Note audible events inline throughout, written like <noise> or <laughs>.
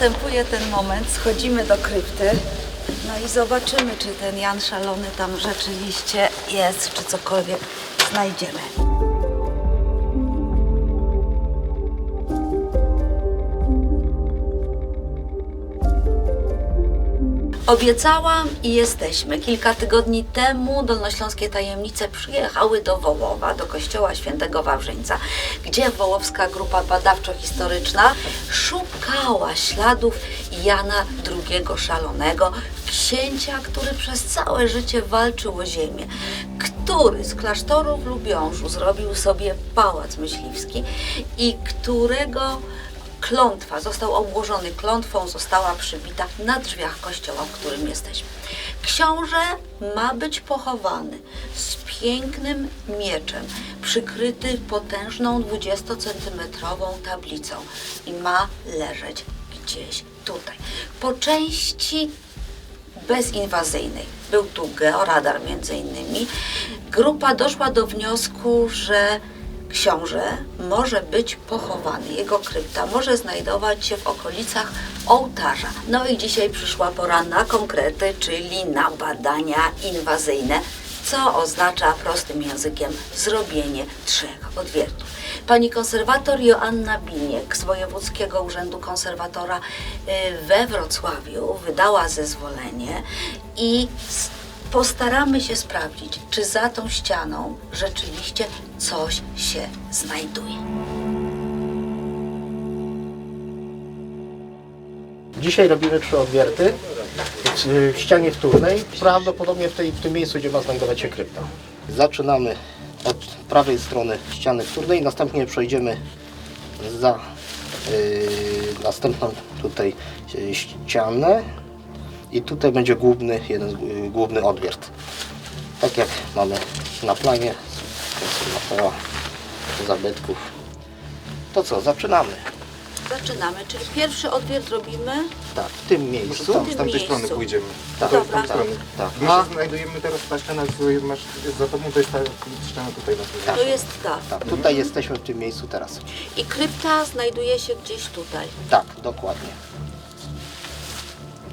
następuje ten moment, schodzimy do krypty. No i zobaczymy, czy ten Jan Szalony tam rzeczywiście jest, czy cokolwiek znajdziemy. Obiecałam i jesteśmy. Kilka tygodni temu Dolnośląskie Tajemnice przyjechały do Wołowa, do kościoła świętego Wawrzyńca, gdzie wołowska grupa badawczo-historyczna szukała śladów Jana II Szalonego, księcia, który przez całe życie walczył o ziemię, który z klasztoru w Lubiążu zrobił sobie pałac myśliwski i którego klątwa, został obłożony klątwą, została przybita na drzwiach kościoła, w którym jesteśmy. Książę ma być pochowany z pięknym mieczem, przykryty potężną 20-centymetrową tablicą i ma leżeć gdzieś tutaj. Po części bezinwazyjnej. Był tu georadar między innymi. Grupa doszła do wniosku, że książę może być pochowany, jego krypta może znajdować się w okolicach ołtarza. No i dzisiaj przyszła pora na konkrety, czyli na badania inwazyjne, co oznacza prostym językiem zrobienie trzech odwiertów. Pani konserwator Joanna Biniek z Wojewódzkiego Urzędu Konserwatora y, we Wrocławiu wydała zezwolenie i postaramy się sprawdzić, czy za tą ścianą rzeczywiście coś się znajduje. Dzisiaj robimy trzy odwierty w ścianie wtórnej, prawdopodobnie w, tej, w tym miejscu, gdzie ma znajdować się krypta. Zaczynamy od prawej strony ściany wtórnej, następnie przejdziemy za yy, następną tutaj yy, ścianę i tutaj będzie główny, jeden yy, główny odwiert. Tak jak mamy na planie konserwatora zabytków. To co, zaczynamy. Zaczynamy, czyli pierwszy odwiert robimy. Tak, w tym miejscu. W Tam, tym z tamtej strony miejscu. pójdziemy. Tak, Dobra. Strony. tak. My się znajdujemy teraz, ta ściana, z- masz za tobą, to jest ta ściana tutaj na To jest ta. tak, tutaj jesteśmy w tym miejscu teraz. I krypta znajduje się gdzieś tutaj. Tak, dokładnie.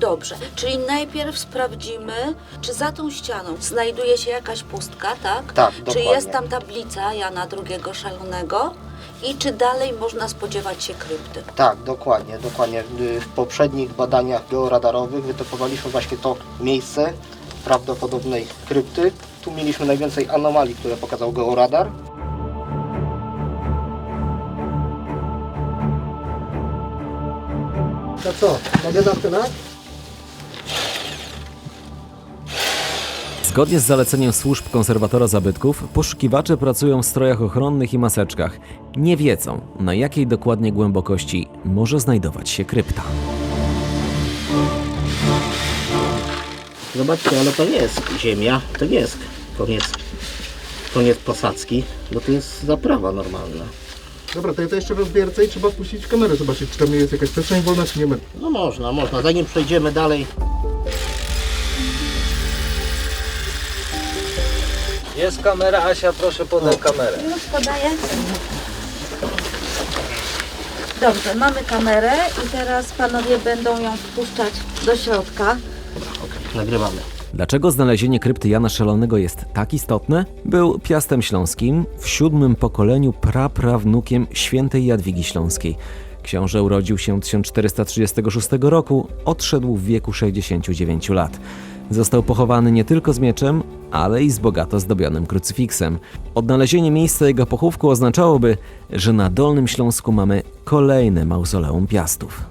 Dobrze, czyli najpierw sprawdzimy, czy za tą ścianą znajduje się jakaś pustka, tak? Tak, Czy dokładnie. jest tam tablica Jana II Szalonego i czy dalej można spodziewać się krypty? Tak, dokładnie, dokładnie. Y, W poprzednich badaniach georadarowych wytypowaliśmy właśnie to miejsce prawdopodobnej krypty. Tu mieliśmy najwięcej anomalii, które pokazał georadar. To co, mogę zaczynać? Zgodnie z zaleceniem służb konserwatora zabytków, poszukiwacze pracują w strojach ochronnych i maseczkach. Nie wiedzą, na jakiej dokładnie głębokości może znajdować się krypta. Zobaczcie, ale to nie jest ziemia, to nie jest koniec, koniec posadzki, bo to jest zaprawa normalna. Dobra, to ja to jeszcze rozbiercę i trzeba puścić kamerę, zobaczyć, czy tam jest jakaś przestrzeń wolna, czy nie ma. No można, można. Zanim przejdziemy dalej, Jest kamera, Asia, proszę podaj kamerę. Już podaję. Dobrze, mamy kamerę i teraz panowie będą ją wpuszczać do środka. nagrywamy. Dlaczego znalezienie krypty Jana Szalonego jest tak istotne? Był piastem śląskim, w siódmym pokoleniu praprawnukiem świętej Jadwigi Śląskiej. Książę urodził się 1436 roku, odszedł w wieku 69 lat. Został pochowany nie tylko z mieczem, ale i z bogato zdobionym krucyfiksem. Odnalezienie miejsca jego pochówku oznaczałoby, że na Dolnym Śląsku mamy kolejne mauzoleum piastów.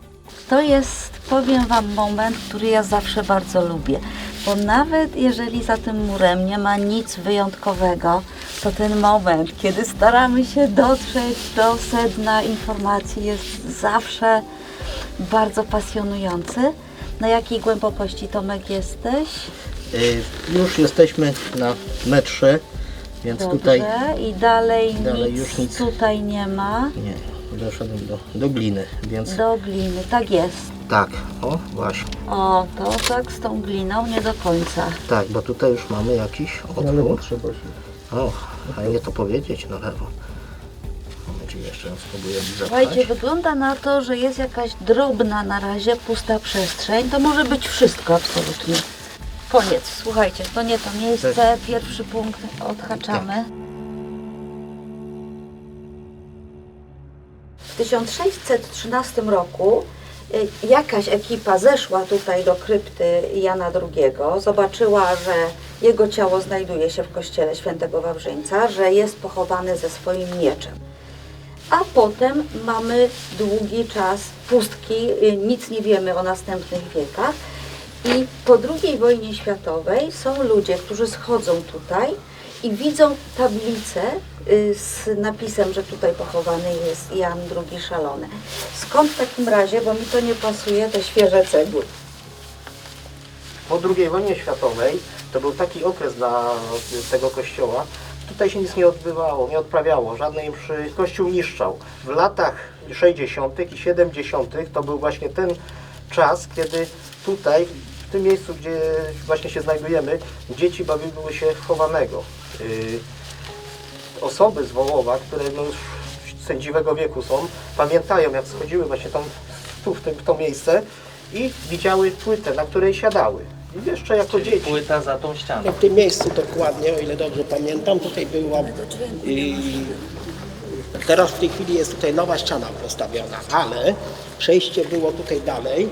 To jest, powiem Wam, moment, który ja zawsze bardzo lubię. Bo nawet jeżeli za tym murem nie ma nic wyjątkowego, to ten moment, kiedy staramy się dotrzeć do sedna informacji, jest zawsze bardzo pasjonujący. Na jakiej głębokości, Tomek, jeszteś? Y, Już jesteśmy na metrze, więc Dobrze. tutaj I dalej, dalej nic, już nic. tutaj nie ma. nie, doszedłem do, do gliny, więc Do gliny, tak jest. tak, o właśnie, O, to tak z tą gliną nie do końca. tak, bo tutaj już mamy jakiś Na lewo otwór. trzeba się. O, fajnie to powiedzieć na lewo. czy jeszcze ją spróbujemy Słuchajcie, wygląda na to, że jest jakaś drobna na razie pusta przestrzeń. To może być wszystko absolutnie. Koniec. Słuchajcie, to nie to miejsce. Pierwszy punkt odhaczamy. W 1613 roku y, jakaś ekipa zeszła tutaj do krypty Jana II, zobaczyła, że jego ciało znajduje się w kościele świętego Wawrzyńca, że jest pochowany ze swoim mieczem. A potem mamy długi czas pustki, y, nic nie wiemy o następnych wiekach. I po II wojnie światowej są ludzie, którzy schodzą tutaj i widzą tablicę y, z napisem, że tutaj pochowany jest Jan II Szalony. Skąd w takim razie, bo mi to nie pasuje, te świeże cegły? Po II wojnie światowej to był taki okres dla tego kościoła. Tutaj się nic nie odbywało, nie odprawiało, żadnej mszy. Kościół niszczał. W latach 60. i 70. to był właśnie ten czas, kiedy tutaj, w tym miejscu, gdzie właśnie się znajdujemy, dzieci bawiły się w chowanego. Yy, osoby z Wołowa, które no już sędziwego wieku są, pamiętają jak schodziły właśnie tam, tu w, tym, w to miejsce i widziały płytę, na której siadały. I jeszcze jako dzieci. Płyta za tą ścianą. W tym miejscu dokładnie, o ile dobrze pamiętam, tutaj była... I teraz w tej chwili jest tutaj nowa ściana postawiona, ale przejście było tutaj dalej.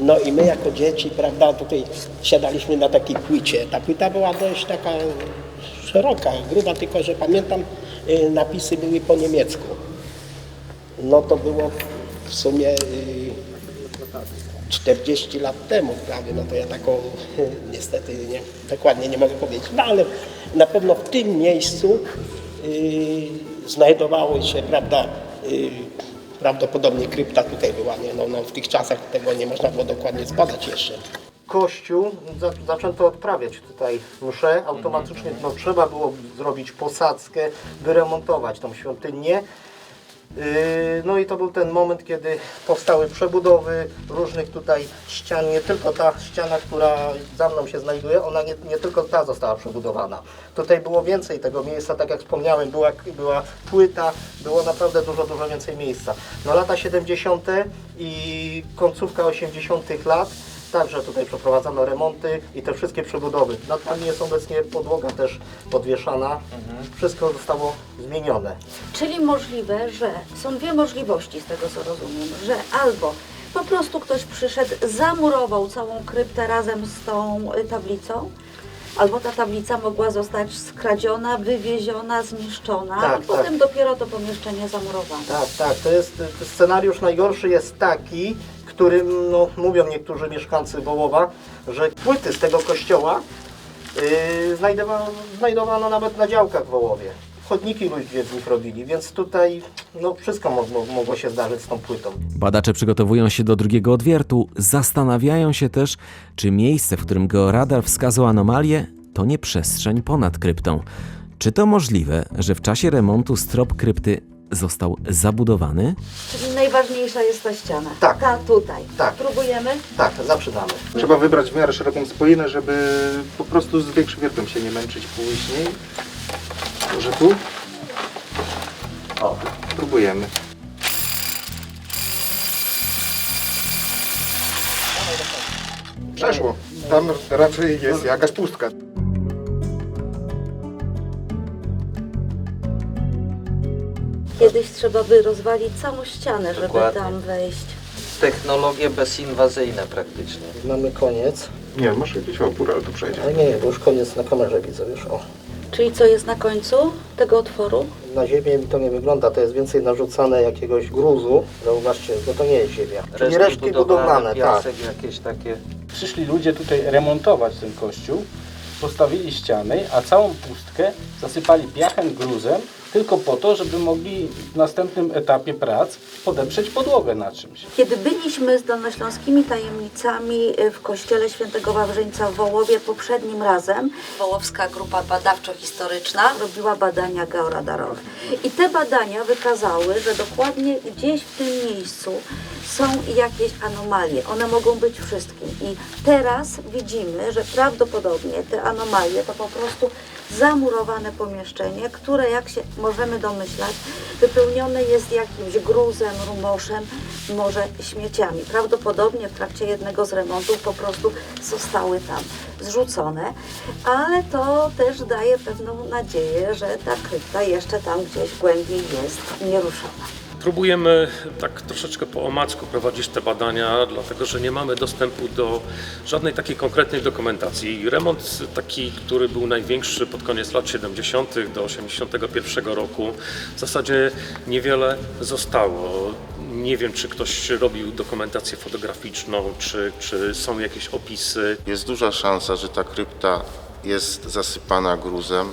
No i my jako dzieci, prawda, tutaj siadaliśmy na takiej płycie. Ta płyta była dość taka szeroka, gruba, tylko że pamiętam y, napisy były po niemiecku. No to było w sumie y, 40 lat temu prawie, no to ja taką <laughs> niestety nie, dokładnie nie mogę powiedzieć, no ale na pewno w tym miejscu y, znajdowało się, prawda, y, prawdopodobnie krypta tutaj była, nie? No, no w tych czasach tego nie można było dokładnie zbadać jeszcze. Kościół za, zaczęto odprawiać tutaj msze. Automatycznie no, trzeba było zrobić posadzkę, wyremontować tą świątynię. Yy, No i to był ten moment, kiedy powstały przebudowy różnych tutaj ścian. Nie tylko ta ściana, która za mną się znajduje, ona nie, nie tylko ta została przebudowana. Tutaj było więcej tego miejsca, tak jak wspomniałem, była, była płyta, było naprawdę dużo, dużo więcej miejsca. No lata 70. i końcówka 80. lat Także tutaj przeprowadzono remonty i te wszystkie przebudowy. Nad nami jest obecnie podłoga też podwieszana. Wszystko zostało zmienione. Czyli możliwe, że są dwie możliwości z tego co rozumiem, że albo po prostu ktoś przyszedł, zamurował całą kryptę razem z tą y, tablicą, albo ta tablica mogła zostać skradziona, wywieziona, zniszczona Tak, i potem dopiero to pomieszczenie zamurowano. Tak, tak, to jest y, scenariusz najgorszy jest taki, którym no, mówią niektórzy mieszkańcy Wołowa, że płyty z tego kościoła yy, znajdowano, znajdowano nawet na działkach w Wołowie. Chodniki ludzie w nich robili, więc tutaj no, wszystko mogło, mogło się zdarzyć z tą płytą. Badacze przygotowują się do drugiego odwiertu, zastanawiają się też, czy miejsce, w którym georadar wskazał anomalię, to nie przestrzeń ponad kryptą. Czy to możliwe, że w czasie remontu strop krypty został zabudowany? Czyli najważniejsza jest ta ściana. Tak. Ta tutaj. Tak. Próbujemy? Tak, zaczynamy. Trzeba wybrać w miarę szeroką spoinę, żeby po prostu z większym wiertłem się nie męczyć później. Może tu? O, próbujemy. Przeszło. Tam raczej jest jakaś pustka. Kiedyś trzeba by rozwalić całą ścianę, żeby Dokładnie. tam wejść. Technologie bezinwazyjne praktycznie. Mamy koniec. Nie, masz jakiś opór, ale to przejdzie. Ale nie, bo już koniec na kamerze widzę już. O. Czyli co jest na końcu tego otworu? Na ziemię mi to nie wygląda, to jest więcej narzucane jakiegoś gruzu. Zauważcie, bo to nie jest ziemia. Czyli resztki budowlane, tak. piasek jakieś takie. Przyszli ludzie tutaj remontować ten kościół, postawili ściany, a całą pustkę zasypali piachem, gruzem, tylko po to, żeby mogli w następnym etapie prac podeprzeć podłogę na czymś. Kiedy byliśmy z dolnośląskimi tajemnicami y, w kościele świętego Wawrzyńca w Wołowie poprzednim razem, Wołowska Grupa Badawczo-Historyczna robiła badania georadarowe. I te badania wykazały, że dokładnie gdzieś w tym miejscu są jakieś anomalie. One mogą być wszystkim. I teraz widzimy, że prawdopodobnie te anomalie to po prostu zamurowane pomieszczenie, które jak się możemy domyślać, wypełnione jest jakimś gruzem, rumoszem, może śmieciami. Prawdopodobnie w trakcie jednego z remontów po prostu zostały tam zrzucone, ale to też daje pewną nadzieję, że ta krypta jeszcze tam gdzieś głębiej jest nieruszona. Próbujemy tak troszeczkę po omacku prowadzić te badania, dlatego że nie mamy dostępu do żadnej takiej konkretnej dokumentacji. Remont taki, który był największy pod koniec lat 70. do 81 roku, w zasadzie niewiele zostało. Nie wiem, czy ktoś robił dokumentację fotograficzną, czy, czy są jakieś opisy. Jest duża szansa, że ta krypta jest zasypana gruzem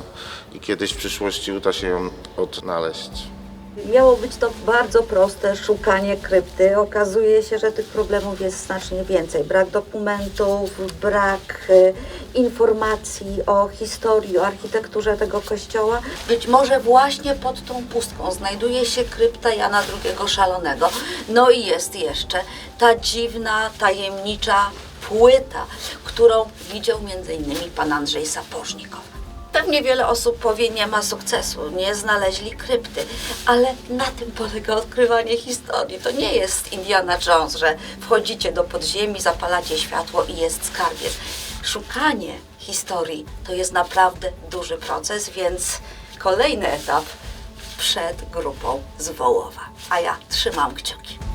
i kiedyś w przyszłości uda się ją odnaleźć. Miało być to bardzo proste szukanie krypty. Okazuje się, że tych problemów jest znacznie więcej. Brak dokumentów, brak e, informacji o historii, o architekturze tego kościoła. Być może właśnie pod tą pustką znajduje się krypta Jana II Szalonego. No i jest jeszcze ta dziwna, tajemnicza płyta, którą widział m.in. pan Andrzej Sapożnikow. Pewnie wiele osób powie, nie ma sukcesu, nie znaleźli krypty, ale na tym polega odkrywanie historii. To nie jest Indiana Jones, że wchodzicie do podziemi, zapalacie światło i jest skarbiec. Szukanie historii to jest naprawdę duży proces, więc kolejny etap przed grupą z Wołowa. A ja trzymam kciuki.